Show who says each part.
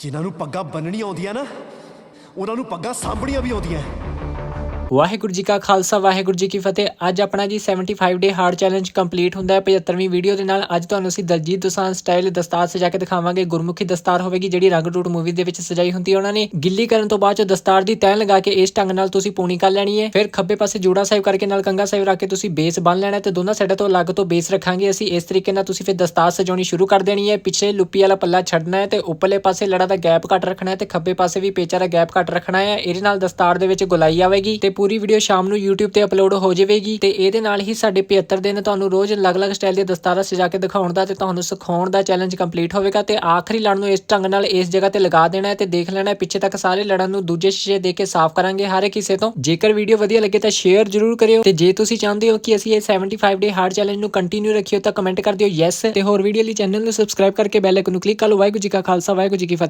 Speaker 1: ਜਿਨ੍ਹਾਂ ਨੂੰ ਪੱਗਾਂ ਬੰਨਣੀਆਂ ਆਉਂਦੀਆਂ ਨਾ ਉਹਨਾਂ ਨੂੰ ਪੱਗਾਂ ਸਾਂਭਣੀਆਂ ਵੀ ਆਉਂਦੀਆਂ।
Speaker 2: ਵਾਹਿਗੁਰੂ ਜੀ ਕਾ ਖਾਲਸਾ, ਵਾਹਿਗੁਰੂ ਜੀ ਕੀ ਫਤਿਹ। ਅੱਜ ਆਪਣਾ ਜੀ 75 ਡੇ ਹਾਰਡ ਚੈਲੰਜ ਕੰਪਲੀਟ ਹੁੰਦਾ ਹੈ। 75ਵੀਂ ਵੀਡੀਓ ਦੇ ਨਾਲ ਅੱਜ ਤੁਹਾਨੂੰ ਅਸੀਂ ਦਲਜੀਤ ਦੋਸਾਂਝ ਸਟਾਈਲ ਦਸਤਾਰ ਸਜਾ ਕੇ ਦਿਖਾਵਾਂਗੇ। ਗੁਰਮੁਖੀ ਦਸਤਾਰ ਹੋਵੇਗੀ, ਜਿਹੜੀ ਰੰਗ ਰੂਟ ਮੂਵੀ ਦੇ ਵਿੱਚ ਸਜਾਈ ਹੁੰਦੀ ਹੈ। ਉਹਨਾਂ ਨੇ ਗਿੱਲੀ ਕਰਨ ਤੋਂ ਬਾਅਦ ਚ ਦਸਤਾਰ ਦੀ ਤੈਨ ਲਗਾ ਕੇ ਇਸ ਢੰਗ ਨਾਲ ਤੁਸੀਂ ਪੂਣੀ ਕਰ ਲੈਣੀ ਹੈ। ਫਿਰ ਖੱਬੇ ਪਾਸੇ ਜੋੜਾ ਸਾਹਿਬ ਕਰਕੇ ਨਾਲ ਕੰਗਾ ਸਾਹਿਬ ਰੱਖ ਕੇ ਤੁਸੀਂ ਬੇਸ ਬੰਨ ਲੈਣਾ ਹੈ ਤੇ ਦੋਨਾਂ ਸਾਈਡਾਂ ਤੋਂ ਅਲੱਗ ਤੋਂ ਬੇਸ ਰੱਖਾਂਗੇ। ਅਸੀਂ ਇਸ ਤਰੀਕੇ ਨਾਲ ਤੁਸੀਂ ਫਿਰ ਦਸਤਾਰ ਸਜਾਉਣੀ ਸ਼ੁਰੂ ਕਰ ਦੇਣੀ ਹੈ। ਪਿੱਛੇ ਲੁੱਪੀ ਵਾਲਾ ਪੱਲਾ ਛੱਡਣਾ ਹੈ ਤੇ ਉੱਪਰਲੇ ਪਾਸੇ ਲੜਾ ਦਾ ਗੈਪ ਘੱਟ ਰੱਖਣਾ ਹੈ ਤੇ ਖੱਬੇ ਪਾਸੇ ਵੀ ਪੇਚਾ ਦਾ ਗੈਪ ਘੱਟ ਰੱਖਣਾ ਹੈ। ਇਹਦੇ ਨਾਲ ਦਸਤਾਰ ਦੇ ਵਿੱਚ ਗੁਲਾਈ ਆਵੇਗੀ ਤੇ ਪੂਰੀ ਵੀਡੀਓ ਸ਼ਾਮ ਨੂੰ YouTube ਤੇ ਅਪਲੋਡ ਹੋ ਜਾਵੇਗੀ ਤੇ ਇਹਦੇ ਨਾਲ ਹੀ ਸਾਡੇ 75 ਦਿਨ ਤੁਹਾਨੂੰ ਰੋਜ਼ ਅਲੱਗ-ਅਲੱਗ ਸਟਾਈਲ ਦੇ ਦਸਤਾਰਾਂ ਸਜਾ ਕੇ ਦਿਖਾਉਣ ਦਾ ਤੇ ਤੁਹਾਨੂੰ ਸਿਖਾਉਣ ਦਾ ਚੈਲੰਜ ਕੰਪਲੀਟ ਹੋਵੇਗਾ ਤੇ ਆਖਰੀ ਲੜ ਨੂੰ ਇਸ ਢੰਗ ਨਾਲ ਇਸ ਜਗ੍ਹਾ ਤੇ ਲਗਾ ਦੇਣਾ ਹੈ ਤੇ ਦੇਖ ਲੈਣਾ ਪਿੱਛੇ ਤੱਕ ਸਾਰੇ ਲੜਨ ਨੂੰ ਦੂਜੇ ਸ਼ੀਸ਼ੇ ਦੇ ਕੇ ਸਾਫ਼ ਕਰਾਂਗੇ ਹਰ ਇੱਕ ਹਿੱਸੇ ਤੋਂ। ਜੇਕਰ ਵੀਡੀਓ ਵਧੀਆ ਲੱਗੇ ਤਾਂ ਸ਼ੇਅਰ ਜ਼ਰੂਰ ਕਰਿਓ ਤੇ ਜੇ ਤੁਸੀਂ ਚਾਹੁੰਦੇ ਹੋ ਕਿ ਅਸੀਂ ਇਹ 75 ਡੇ ਹਾਰਡ ਚੈਲੰਜ ਨੂੰ ਕੰਟੀਨਿਊ ਰੱਖਿਓ ਤਾਂ ਕਮੈਂਟ ਕਰ ਦਿਓ ਯੈਸ ਤੇ ਹੋਰ ਵੀਡੀਓ ਲਈ ਚੈਨਲ ਨੂੰ ਸਬਸਕ੍ਰਾਈਬ ਕਰਕੇ ਬੈਲ ਆਈਕਨ ਨੂੰ ਕਲਿੱਕ ਕਰ ਲਓ। ਵਾਹਿਗੁਰੂ ਜੀ ਕਾ ਖਾਲਸਾ, ਵਾਹਿਗੁਰੂ ਜੀ ਕੀ ਫਤਿਹ।